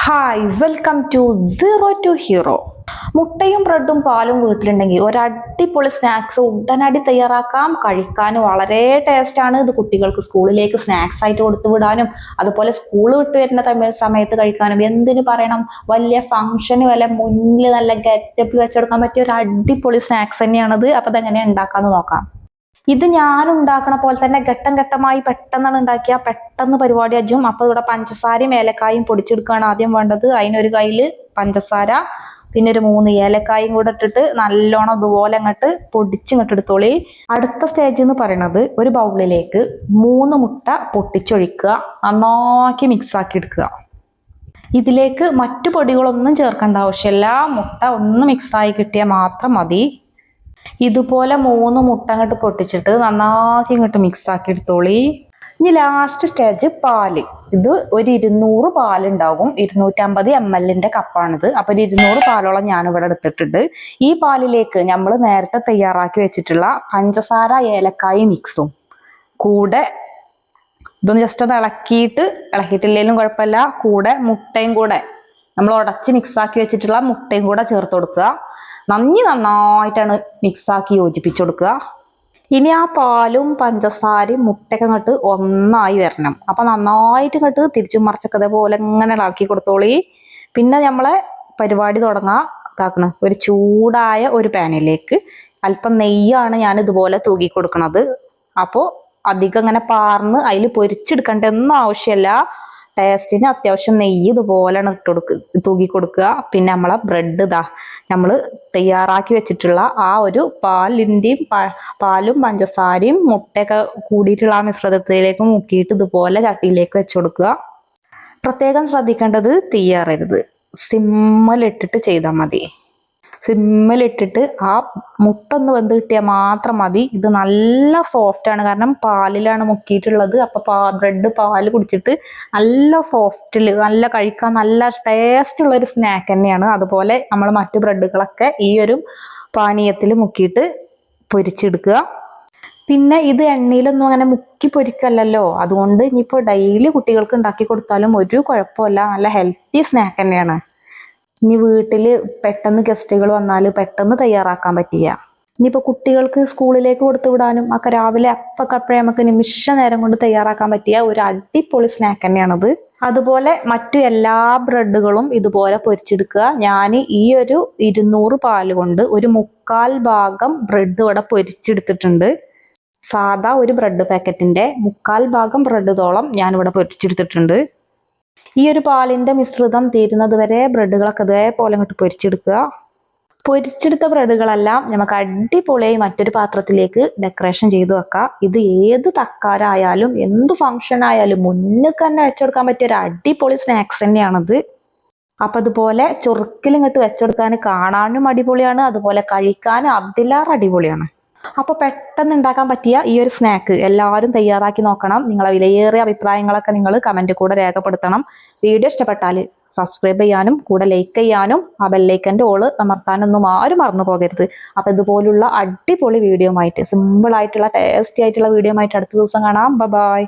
Hi welcome to zero to hero മുട്ടയും ബ്രെഡും പാലും വീട്ടിലുണ്ടെങ്കിൽ ഒരു അടിപൊളി സ്നാക്സ് ഉടനടി തയ്യാറാക്കാം കഴിക്കാനും വളരെ ടേസ്റ്റാണ് ഇത് കുട്ടികൾക്ക് സ്കൂളിലേക്ക് സ്നാക്സ് ആയിട്ട് കൊടുത്തു വിടാനും അതുപോലെ സ്കൂൾ വിട്ട് വരുന്ന സമയ- സമയത്ത് കഴിക്കാനും എന്തിനു പറയണം? വലിയ ഫംഗ്ഷന് വല്ല മുന്നിൽ നല്ല ഗെറ്റപ്പിൽ വെച്ചെടുക്കാൻ പറ്റിയ ഒരു അടിപൊളി സ്നാക്സ് തന്നെയാണത്. അപ്പൊ അതെങ്ങനെ ഉണ്ടാക്കാന്ന് നോക്കാം. ഇത് ഞാൻ ഉണ്ടാക്കണ പോലെ തന്നെ ഘട്ടം ഘട്ടമായി പെട്ടെന്നാണ് ഉണ്ടാക്കിയ. പെട്ടെന്ന് പരിപാടി അജും അപ്പൊ ഇവിടെ പഞ്ചസാരയും ഏലക്കായും പൊടിച്ചെടുക്കുകയാണ് ആദ്യം വേണ്ടത്. അതിനൊരു കയ്യിൽ പഞ്ചസാര പിന്നെ ഒരു മൂന്ന് ഏലക്കായും കൂടെ ഇട്ടിട്ട് നല്ലോണം ഇതുപോലെ അങ്ങോട്ട് പൊടിച്ചിങ്ങോട്ട് എടുത്തോളി. അടുത്ത സ്റ്റേജ് എന്ന് പറയുന്നത് ഒരു ബൗളിലേക്ക് മൂന്ന് മുട്ട പൊട്ടിച്ചൊഴിക്കുക. നന്നാക്കി മിക്സ് ആക്കി എടുക്കുക. ഇതിലേക്ക് മറ്റു പൊടികളൊന്നും ചേർക്കേണ്ട ആവശ്യമില്ല. മുട്ട ഒന്ന് മിക്സായി കിട്ടിയാൽ മാത്രം മതി. ഇതുപോലെ മൂന്ന് മുട്ട അങ്ങോട്ട് പൊട്ടിച്ചിട്ട് നന്നാക്കി ഇങ്ങോട്ട് മിക്സ് ആക്കി എടുത്തോളി. ഇനി ലാസ്റ്റ് സ്റ്റേജ് പാൽ. ഇത് ഒരു ഇരുന്നൂറ് പാലുണ്ടാകും ഇരുന്നൂറ്റമ്പത് എം എല്ലിന്റെ കപ്പാണിത്. അപ്പൊ ഒരു ഇരുന്നൂറ് പാലോളം ഞാൻ ഇവിടെ എടുത്തിട്ടുണ്ട്. ഈ പാലിലേക്ക് നമ്മൾ നേരത്തെ തയ്യാറാക്കി വെച്ചിട്ടുള്ള പഞ്ചസാര ഏലക്കായ മിക്സും കൂടെ ഇതൊന്ന് ജസ്റ്റ് ഒന്ന് ഇളക്കിയിട്ട് ഇളക്കിയിട്ടില്ലെങ്കിലും കുഴപ്പമില്ല. കൂടെ മുട്ടയും കൂടെ നമ്മൾ ഉടച്ച് മിക്സാക്കി വെച്ചിട്ടുള്ള മുട്ടയും കൂടെ ചേർത്ത് കൊടുക്കുക. നന്ദി നന്നായിട്ടാണ് മിക്സ് ആക്കി യോജിപ്പിച്ച് കൊടുക്കുക. ഇനി ആ പാലും പഞ്ചസാരയും മുട്ടയൊക്കെ അങ്ങോട്ട് ഒന്നായി വരണം. അപ്പൊ നന്നായിട്ട് ഇങ്ങോട്ട് തിരിച്ചു മറിച്ചൊക്കെ അതേപോലെ ഇങ്ങനെ ഇളക്കി കൊടുത്തോളി. പിന്നെ നമ്മളെ പരിപാടി തുടങ്ങാം ഇതാക്കണം ഒരു ചൂടായ ഒരു പാനിലേക്ക്. അല്പം നെയ്യാണ് ഞാൻ ഇതുപോലെ തൂക്കി കൊടുക്കുന്നത് അപ്പോൾ അധികം ഇങ്ങനെ പാർന്ന് അതിൽ പൊരിച്ചെടുക്കേണ്ട ഒന്നും ആവശ്യമില്ല ടേസ്റ്റിന് അത്യാവശ്യം നെയ്യ് ഇതുപോലെയാണ് ഇട്ട് കൊടുക്കുക തൂക്കി കൊടുക്കുക. പിന്നെ നമ്മളെ ബ്രെഡ് ഇതാ നമ്മൾ തയ്യാറാക്കി വെച്ചിട്ടുള്ള ആ ഒരു പാലിന്റെയും പാലും പഞ്ചസാരയും മുട്ടയൊക്കെ കൂടിയിട്ടുള്ള ആ മിശ്രിതത്തിലേക്ക് മുക്കിയിട്ട് ഇതുപോലെ ചട്ടിയിലേക്ക് വെച്ച് കൊടുക്കുക. പ്രത്യേകം ശ്രദ്ധിക്കേണ്ടത് തീയറരുത് സിമ്മലിട്ടിട്ട് ചെയ്താൽ മതി. സിമ്മിലിട്ടിട്ട് ആ മുട്ട ഒന്ന് വെന്ത് കിട്ടിയാൽ മാത്രം മതി. ഇത് നല്ല ആണ്. കാരണം പാലിലാണ് മുക്കിയിട്ടുള്ളത്. അപ്പൊ പാ ബ്രെഡ് പാൽ കുടിച്ചിട്ട് നല്ല സോഫ്റ്റിൽ നല്ല കഴിക്കാൻ നല്ല ടേസ്റ്റ് ഉള്ളൊരു സ്നാക്ക് തന്നെയാണ്. അതുപോലെ നമ്മൾ മറ്റു ബ്രെഡുകളൊക്കെ ഈ ഒരു പാനീയത്തിൽ മുക്കിയിട്ട് പൊരിച്ചെടുക്കുക. പിന്നെ ഇത് എണ്ണയിലൊന്നും അങ്ങനെ മുക്കി പൊരിക്കല്ലല്ലോ. അതുകൊണ്ട് ഇനിയിപ്പോൾ ഡെയിലി കുട്ടികൾക്ക് ഉണ്ടാക്കി കൊടുത്താലും ഒരു കുഴപ്പമില്ല. നല്ല ഹെൽത്തി സ്നാക്ക് തന്നെയാണ്. ഇനി വീട്ടിൽ പെട്ടെന്ന് ഗസ്റ്റുകൾ വന്നാൽ പെട്ടെന്ന് തയ്യാറാക്കാൻ പറ്റിയ ഇനിയിപ്പോൾ കുട്ടികൾക്ക് സ്കൂളിലേക്ക് കൊടുത്തു വിടാനും ഒക്കെ രാവിലെ അപ്പൊക്കെ അപ്പോഴേ നമുക്ക് നിമിഷ നേരം കൊണ്ട് തയ്യാറാക്കാൻ പറ്റിയ ഒരു അടിപൊളി സ്നാക്ക് തന്നെയാണത്. അതുപോലെ മറ്റു എല്ലാ ബ്രെഡുകളും ഇതുപോലെ പൊരിച്ചെടുക്കുക. ഞാൻ ഈ ഒരു ഇരുന്നൂറ് പാൽ കൊണ്ട് ഒരു മുക്കാൽ ഭാഗം ബ്രെഡ് ഇവിടെ പൊരിച്ചെടുത്തിട്ടുണ്ട്. സാധാ ഒരു ബ്രെഡ് പാക്കറ്റിന്റെ മുക്കാൽ ഭാഗം ബ്രെഡുതോളം ഞാൻ ഇവിടെ പൊരിച്ചെടുത്തിട്ടുണ്ട്. ഈ ഒരു പാലിന്റെ മിശ്രിതം തീരുന്നത് വരെ ബ്രെഡുകളൊക്കെ ഇതേപോലെ അങ്ങോട്ട് പൊരിച്ചെടുക്കുക. പൊരിച്ചെടുത്ത ബ്രെഡുകളെല്ലാം നമുക്ക് അടിപൊളിയായി മറ്റൊരു പാത്രത്തിലേക്ക് ഡെക്കറേഷൻ ചെയ്തു വെക്കാം. ഇത് ഏത് തക്കാരായാലും എന്ത് ഫംഗ്ഷൻ ആയാലും മുന്നിൽ തന്നെ വെച്ചെടുക്കാൻ പറ്റിയ ഒരു അടിപൊളി സ്നാക്സ് തന്നെയാണത്. അപ്പം അതുപോലെ ചുറുക്കിൽ ഇങ്ങോട്ട് വെച്ചെടുക്കാൻ കാണാനും അടിപൊളിയാണ് അതുപോലെ കഴിക്കാനും അതിലേറെ അടിപൊളിയാണ്. അപ്പൊ പെട്ടെന്ന് ഉണ്ടാക്കാൻ പറ്റിയ ഈ ഒരു സ്നാക്ക് എല്ലാവരും തയ്യാറാക്കി നോക്കണം. നിങ്ങളെ വിലയേറിയ അഭിപ്രായങ്ങളൊക്കെ നിങ്ങൾ കമന്റ് കൂടെ രേഖപ്പെടുത്തണം. വീഡിയോ ഇഷ്ടപ്പെട്ടാൽ സബ്സ്ക്രൈബ് ചെയ്യാനും കൂടെ ലൈക്ക് ചെയ്യാനും ആ ബെല്ലൈക്കന്റെ ഓൾ അമർത്താനൊന്നും ആരും മറന്നു പോകരുത്. അപ്പൊ ഇതുപോലുള്ള അടിപൊളി വീഡിയോ ആയിട്ട് സിമ്പിൾ ആയിട്ടുള്ള ടേസ്റ്റി ആയിട്ടുള്ള വീഡിയോ ആയിട്ട് അടുത്ത ദിവസം കാണാം. ബൈ